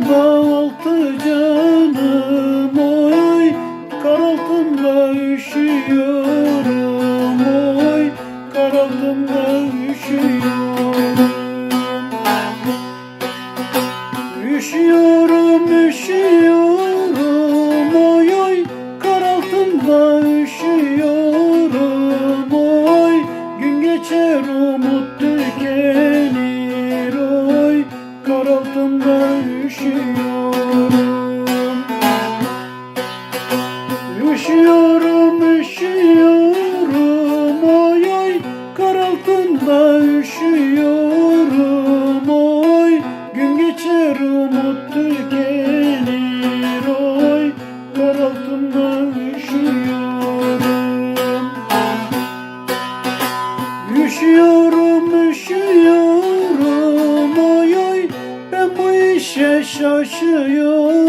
baltı canım oy Karaltımda üşüyorum oy Karaltımda üşüyorum Üşüyorum üşüyorum. şaşıyor.